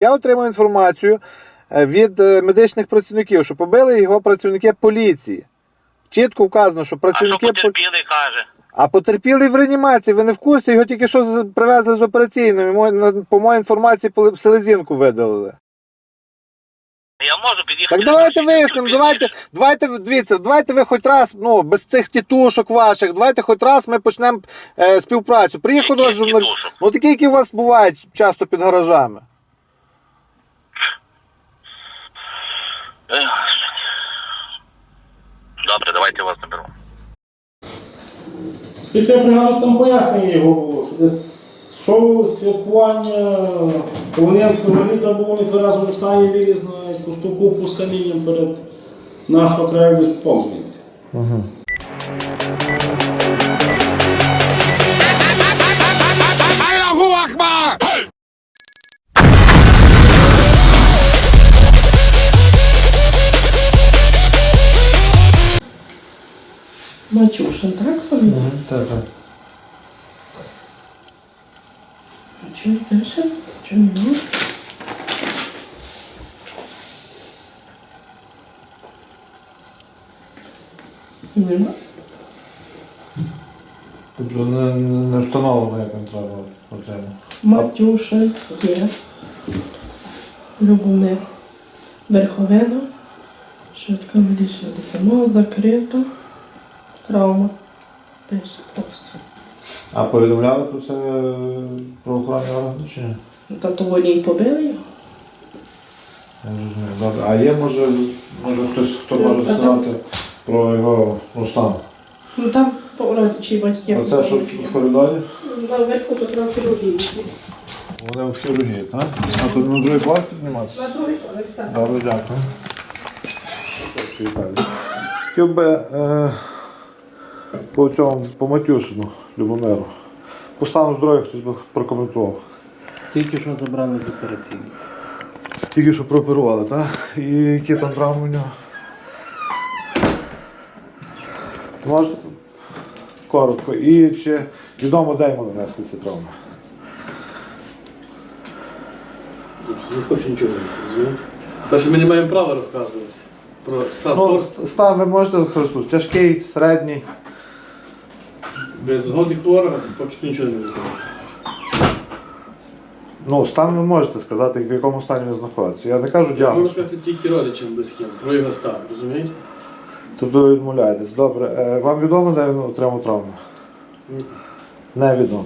Я отримав інформацію е, від е, медичних працівників, що побили його працівники поліції. Чітко вказано, що А що працівники потерпілий каже? А потерпілий в реанімації, ви не в курсі, його тільки що привезли з операційної. По моїй інформації, селезінку видалили. Я можу під'їхати. Так давайте вияснимо, давайте, давайте, дивіться, давайте ви хоч раз, ну, без цих тітушок ваших, давайте хоч раз ми почнемо е, співпрацю. Приїхав до вас журналіст. Ну такі, які у вас бувають часто під гаражами. Ех. Добре, давайте вас наберу. Скільки я пригадую, там пояснення його було, що десь шоу святкування Колонянського літа було в нетверезому стані виліз на якусь ту купу з камінням перед нашого краю десь впав Матюшин, так фамілія? Так, так. А Чого більше? Чого ні? Нема. Тобто не, не встановлено, як він треба отримати. Матюшин є. Любомир. Верховина. Швидка медична допомога закрита. Травма. Пише просто. А повідомляли про це правоохоронні органи чи ні? Та то вони й побили його. Я розумію. Добре. А є, може, може хтось, хто може Та там- сказати про його ну, стан? Ну там родичі батьки. Оце що в коридорі? Наверху то треба хірургії. Вони в хірургії, так? А тут на другий поверх підніматися? На другий поверх, так. Добре, дякую. Хотів би е, по цьому, по Матюшину, Любомиру. По стану здоров'я хтось би прокоментував. Тільки що забрали з операційної. Тільки що прооперували, так? І які там травми у нього? Можна коротко. І чи відомо, де йому нанесли ці травми? Не хочу нічого розумієте? Перше, ми не маємо права розказувати про стан Ну, стан ви можете хресту? Тяжкий, середній. Без згоди хворого поки що нічого не розуміємо. Ну, стан ви можете сказати, в якому стані він знаходиться. Я не кажу Я можу діагноз. сказати тільки родичам близьким про його стан, розумієте? Тобто ви відмовляєтесь. Добре. Е, Вам відомо, де він отримав травму? Невідомо.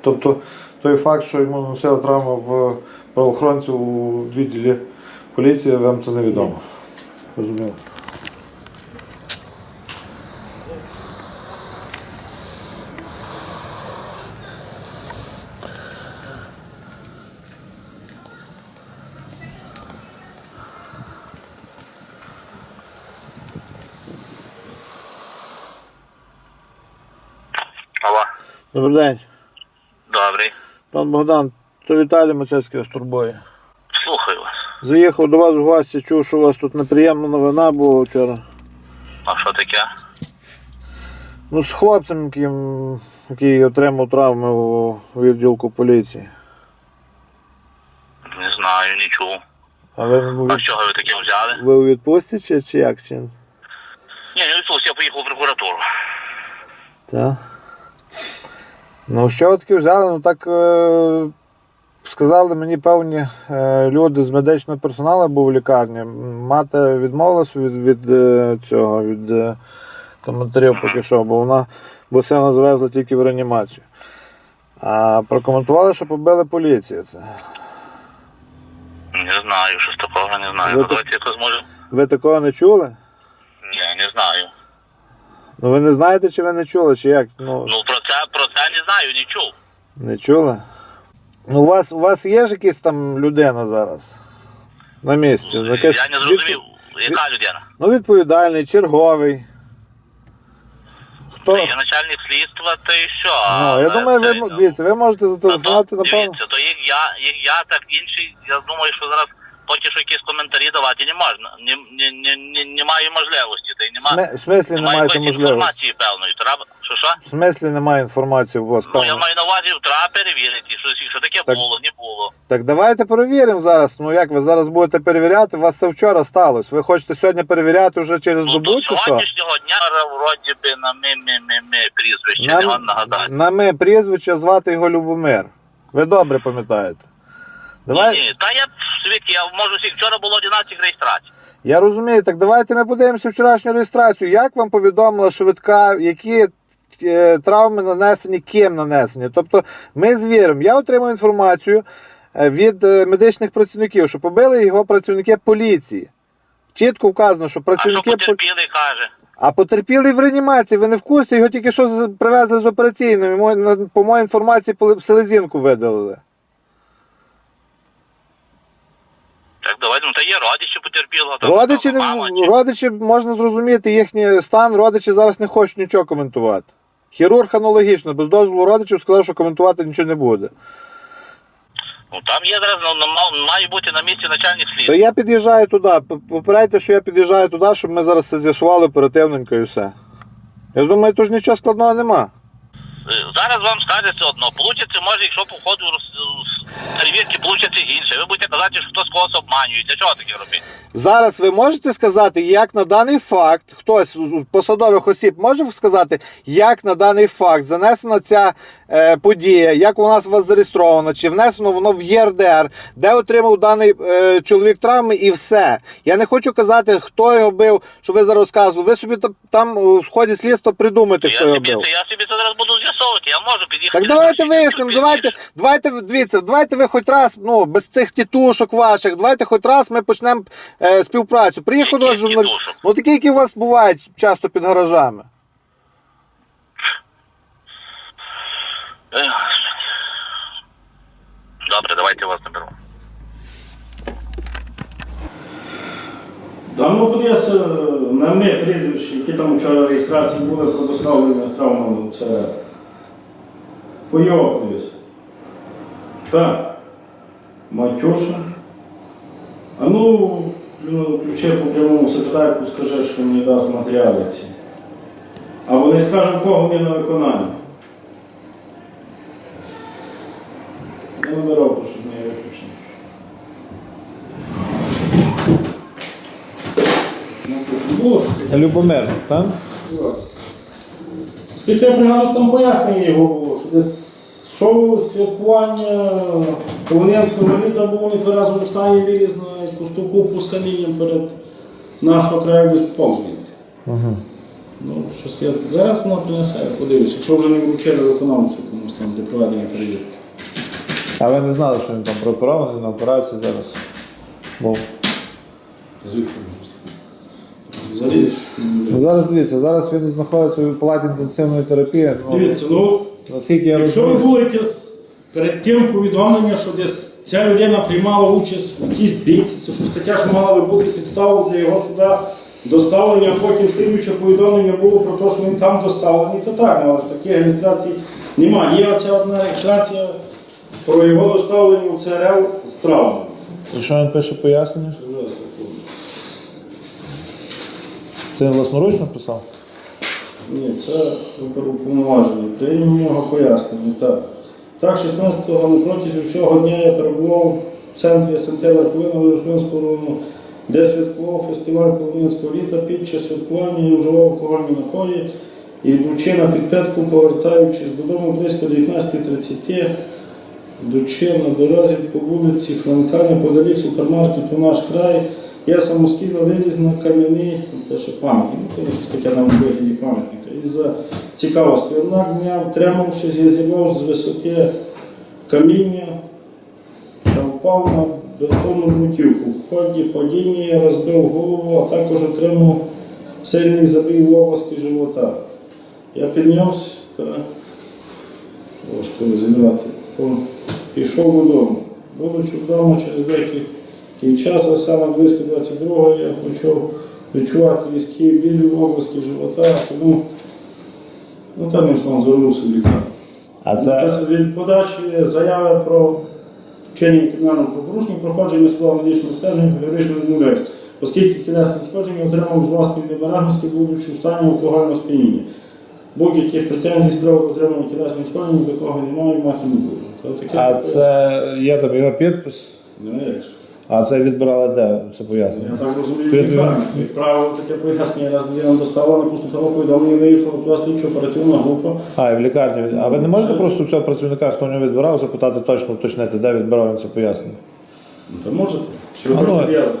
Тобто той факт, що йому наносили травму в правоохоронців у відділі поліції, вам це невідомо. Розуміло. Алло. Добрий день. Добрий. Пан Богдан, то Віталій Мацецький вас турбує. Слухаю вас. Заїхав до вас в гості, чув, що у вас тут неприємна новина була вчора. А що таке? Ну, з хлопцем, яким, який отримав травми у відділку поліції. Не знаю, не чув. А ви, ви, А з чого ви таке взяли? ви у відпустці чи, чи як? Чи? Ні, не відпуск, я поїхав в прокуратуру. Так. Ну, що таки взяли? Ну так е, сказали мені певні е, люди з медичного персоналу, був в лікарні. Мати відмовилась від, від е, цього, від е, коментарів поки що, бо вона бо сина завезли тільки в реанімацію. А прокоментували, що побили поліцію це. Не знаю, що з такого не знаю. Ви так- давайте якось може. Ви такого не чули? Ні, не знаю. Ну ви не знаєте, чи ви не чули, чи як? Ну, Ну про це про це не знаю, не чув. Не чули? Ну, у вас, у вас є ж якась там людина зараз? На місці? Ну, якась Я не зрозумів, яка людина. Ну, відповідальний, черговий. Хто? Є начальник слідства, то і що? Ну, я думаю, ви, м- ну, дивіться, ви можете зателефонувати, то, напевно. Дивіться, то як я, як я, так інший, я думаю, що зараз поки що якісь коментарі давати не можна. Не, не, не, не, немає можливості. Та й нема, Сме- В смислі не немає маєте якоїсь можливості? інформації певної. Треба, що Що? В смислі немає інформації у вас. Ну, я маю на увазі, треба перевірити, що, що таке Так. було, не було. Так давайте перевіримо зараз. Ну як ви зараз будете перевіряти? У вас це вчора сталося. Ви хочете сьогодні перевіряти вже через Ну, добу чи що? сьогоднішнього дня вроді би на ми, ми, ми, ми прізвище, не вам нагадати. на ми прізвище звати його Любомир. Ви добре пам'ятаєте. Давай, Ні, ні, та я свідки, я можу всіх, вчора було 11 реєстрацій. я розумію, так давайте ми подивимося вчорашню реєстрацію. Як вам повідомила швидка, які травми нанесені, ким нанесені? Тобто ми звіримо. Я отримав інформацію е, від е, медичних працівників, що побили його працівники поліції. Чітко вказано, що А що працівники потерпілий каже? А потерпілий в реанімації, ви не в курсі, його тільки що привезли з операційної. По моїй інформації, селезінку видалили. Так, давайте, ну та є родичі потерпілого. Родичі, мама, не, родичі можна зрозуміти їхній стан, родичі зараз не хочуть нічого коментувати. Хірург аналогічно, без дозволу родичів сказав, що коментувати нічого не буде. Ну там є зараз, ну, має бути на місці начальник слідства. То я під'їжджаю туди. П- Попередьте, що я під'їжджаю туди, щоб ми зараз це з'ясували оперативненько і все. Я думаю, тут ж нічого складного нема. Е, Зараз вам скажеться одно. Получиться, може, якщо по ходу роз- перевірки получиться інше. Ви будете казати, що хтось когось обманює. Для чого таке робити? Зараз ви можете сказати, як на даний факт, хтось з посадових осіб може сказати, як на даний факт занесена ця е, подія, як вона у вас зареєстрована, чи внесено воно в ЄРДР, де отримав даний е, чоловік травми і все. Я не хочу казати, хто його бив, що ви зараз розказували. Ви собі та- там е, в ході слідства придумайте, Я хто його собі, бив. я собі це зараз буду з'ясовувати. Я можу під'їхати. Так давайте вияснимо, давайте, давайте, дивіться, давайте ви хоч раз, ну, без цих тітушок ваших, давайте хоч раз ми почнемо е, співпрацю. Приїхав до вас журналіст. Ну такі, які у вас бувають часто під гаражами. Ех. Добре, давайте я вас наберу. Давно подивився на ми прізвища, які там вчора реєстрації були предоставлені з травмами все. По його подивився. Так. Матюша. А ну, ну, включи по прямому секретарку, скажи, що мені дасть матеріали ці. Або не скажемо, кого вони на виконання. Я набирав, то щоб не виключено. Ну? Любомир, так? Скільки я пригадую, там пояснення його було, що десь шоу святкування Полонянського літа було не тверезому стані виліз на пусту купу з камінням перед нашого краю десь впав звідти. Ну, щось я... Зараз вона принесе, я подивлюся, якщо вже не вручили виконавцю комусь там для проведення перевірки. А ви не знали, що він там прооперований на операції зараз. Був. Звідки Ну, зараз дивіться, зараз він знаходиться в палаті інтенсивної терапії. Ну, Дивіться, ну наскільки я Якщо ви розумію. якесь перед тим повідомлення, що десь ця людина приймала участь у якійсь бійці, це щось таке, що мало би бути підставою для його сюди доставлення, а потім слідуюче повідомлення було про те, що він там доставлений, то так, але ж таких реєстрацій немає. Є оця одна реєстрація про його доставлення у ЦРЛ з травмами. І що він пише пояснення? Секунду. Це він власноручно писав? Ні, це уповноваження. Прийняв нього пояснення. Так, так 16-го на протязі всього дня я перебував в центрі Верховина Верховинського району, де святкував фестиваль Полонинського літа під час святкування я вживав алкогольні напої і йдучи на підпитку, повертаючись додому близько 19.30, йдучи на дорозі по вулиці Франка, неподалік супермаркету наш край, я самостійно виліз на кам'яний, пише пам'ятник, ну, щось таке на вигляді пам'ятника. Із-за цікавості. Однак дня, втримавшись, я зірвав з висоти каміння та впав на бетонну бруківку. В ході падіння я розбив голову, а також отримав сильний забій в області живота. Я піднявся та важко розібрати. Пішов додому. Будучи вдома через деякий час, а саме близько 22-го, я почав відчувати різкі білі в області живота, тому ну, там словом звернувся в лікарню. А це. Від подачі заяви про вчинення кримінального правопорушення, проходження судового медичного стеження категорично відмовляюсь, оскільки тілесне ушкодження отримав з власної небережності, будучи в стані алкогольного сп'яніння. будь-яких претензій з приводу отримання тілесних ушкоджень до кого немає, мати не буду. Це А це є там його підпис? Як же. А це відбирали де? Це пояснення? Я так розумію. Як правило, таке пояснення, раз людина достала, не поступило повідомлення, виїхала туди слідчо оперативна група. А, і в лікарні. А ви не можете просто у цього працівника, хто в нього відбирав, запитати точно, уточнити, де відбирав він це пояснення? Ну, то можете. Чи ви ну, хочете в'язати?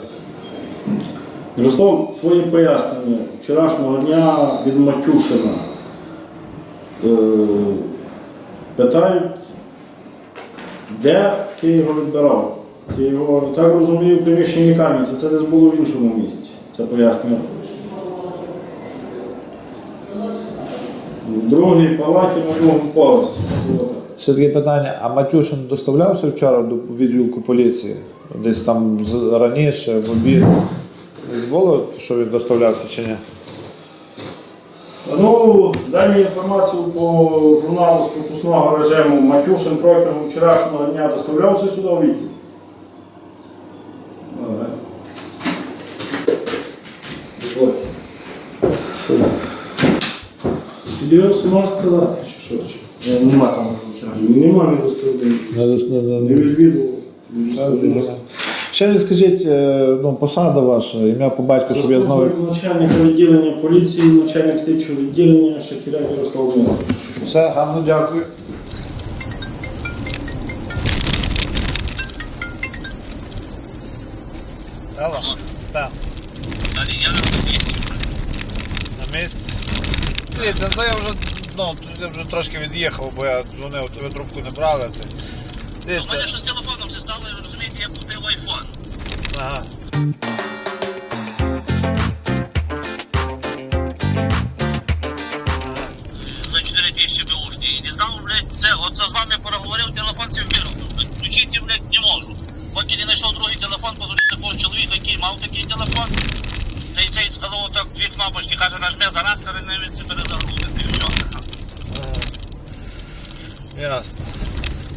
Ярослав, твої пояснення вчорашнього дня від Матюшина. Е, питають, де ти його відбирав? Ти його, так розумію, в приміщенні лікарні, це, це десь було в іншому місці. Це пояснення. В другій палаті на другому поверсі. Ще таке питання, а Матюшин доставлявся вчора до відділку поліції? Десь там раніше, в обід. Десь було, що він доставлявся чи ні? Ну, дані інформацію по журналу з пропускного режиму Матюшин протягом вчорашнього дня доставлявся сюди у відділ. Ага. Все можете сказати, чи що? Чи? Нема там вчора. Нема не. Не відвідував. Ще не скажіть, е, ну, посада ваша, ім'я по батьку, щоб я знав. Заступник начальника відділення поліції, начальник слідчого відділення Шакіря Ярослав Дмитрович. Все, гарно дякую. Алло, так, на місці. Дивіться, ну я вже, ну, я вже трошки від'їхав, бо я дзвонив, тебе трубку не брали. то- У мене щось що з телефоном все стало, розумієте, я купив айфон. ага. Мав такий телефон. Цей цей сказав, отак дві кнопочки, каже, нажме зараз, каже, не він це перезагрузити. І все. Ясно.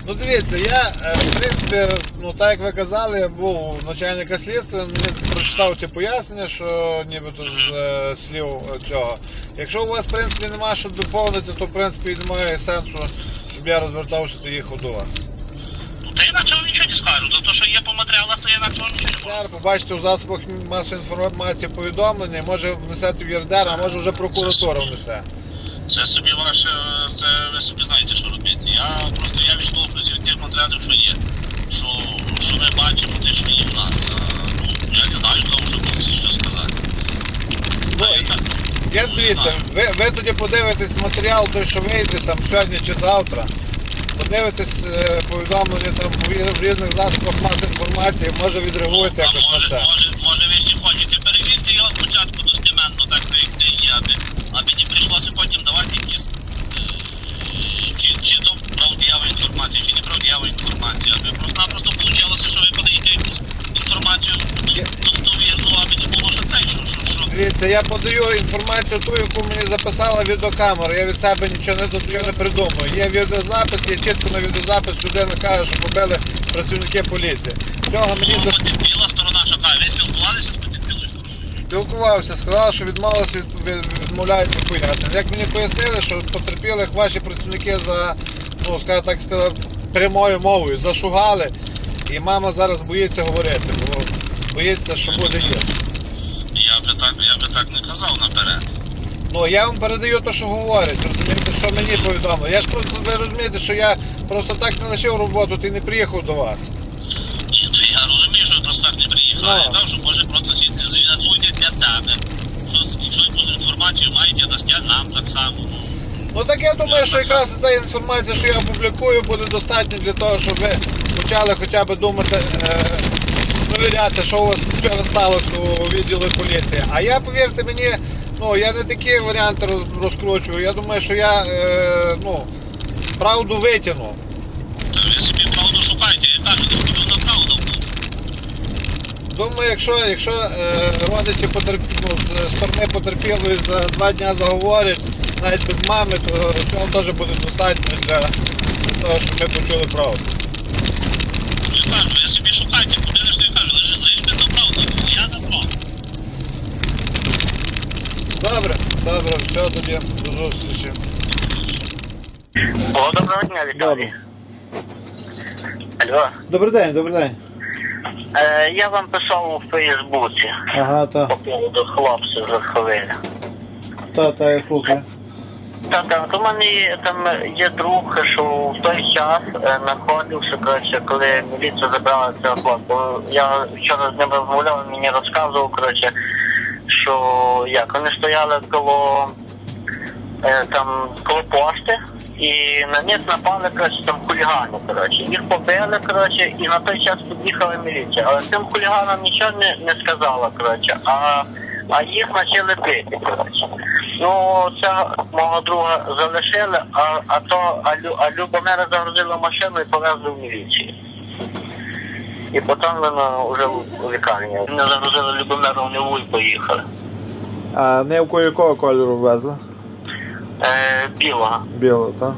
Ну дивіться, я, е, в принципі, ну так як ви казали, я був начальника слідства, мені прочитав ці пояснення, що нібито з е, слів е, цього. Якщо у вас, в принципі, немає що доповнити, то в принципі немає сенсу, щоб я розвертався та їхав до вас. Та інакше вам нічого не скажу. За те, що є по матеріалах, то я інакше вам нічого не можу. Зараз побачите у засобах масової інформації повідомлення, може внесете в ЄРДР, а може вже прокуратура внесе. Це собі ваше, це ви собі знаєте, що робити. Я просто я відштовхуюся від тих матеріалів, що є. Що, що ми бачимо, те, що є в нас. А, ну, я не знаю, тому що, що сказати. Ну, я так, Я ну, дивіться, ви, ви тоді подивитесь матеріал, той, що вийде там сьогодні чи завтра. Подивитесь е, повідомлення там в різних засобах масової інформації, може відреагуєте якось на може, це. може, може ви ще хочете перевірити його спочатку достеменно, так як це є, аби, аби не прийшлося потім давати якісь е, чи, чи то правдива інформація, чи неправдива інформація, аби просто-напросто вийшло, що ви подаєте якусь інформацію достовірну, аби не було що це, що, що, що. Дивіться, я подаю інформацію ту, яку мені записала відеокамера. Я від себе нічого не додаю, не придумую. Є відеозапис, є чітко на відеозапис людина каже, що побили працівники поліції. Цього мені до... потерпіла сторона шукає, ви спілкувалися з потерпілою спілкувався, сказав, що відмовилися від, від, відмовляється пояснень. Як мені пояснили, що потерпілих ваші працівники за, ну скажімо так сказати, прямою мовою зашугали, і мама зараз боїться говорити, бо боїться, що буде гірше. Я би так, я би так не казав наперед. Ну я вам передаю те, що говорять, розумієте, що мені повідомили. Я ж просто ви розумієте, що я просто так не лишив роботу й не приїхав до вас. Ні, то я розумію, що ви просто так не приїхали. Ну. Я кажу, що може просто з'ясуйте для себе. Що, якщо якусь інформацію маєте, дасте нам так само. Ну, Ну так я думаю, що якраз ця інформація, що я опублікую, буде достатньо для того, щоб ви почали хоча б думати, е, перевіряти, що у вас вчора сталося у відділі поліції. А я, повірте мені, ну я не такі варіанти розкручую. Я думаю, що я е, ну, правду витягну. ви собі правду шукайте. Я кажу, не хотів на правду. Думаю, якщо, якщо е, родичі потерп... ну, з сторони потерпілої за два дні заговорять, навіть без мами, то цього теж буде достатньо для того, щоб ми почули правду. Я кажу, ви собі шукайте, куди ж я кажу, лежи, лежи за правду. Я за правду. Добре, добре, все тоді, до зустрічі. О, доброго дня. Віталій. Алло. Добрий день, добрий день. Е, я вам писав у Фейсбуці Ага, та, по поводу хлопців з хвилі. та, та, я слухаю. Так, так, у мене є, там є друг, що в той час е, знаходився, коротше, коли міліція забрала цього хлопця. Я вчора з ним розмовляв, він мені розказував, коротше, що як вони стояли коло е, там коло пошти. І на них напали, коротше, там хулігани, коротше. Їх побили, коротше, і на той час під'їхала міліція. Але тим хуліганам нічого не, не сказала, коротше, а, а їх почали бити, коротше. Ну, це мого друга залишили, а, а то а, а Любомира загрузили в машину і повезли в міліцію. І потім вони вже в- лікарні. Вони загрузили Любомира в Неву і поїхали. А нивку якого кольору везли? Е, Біла. Білого, так?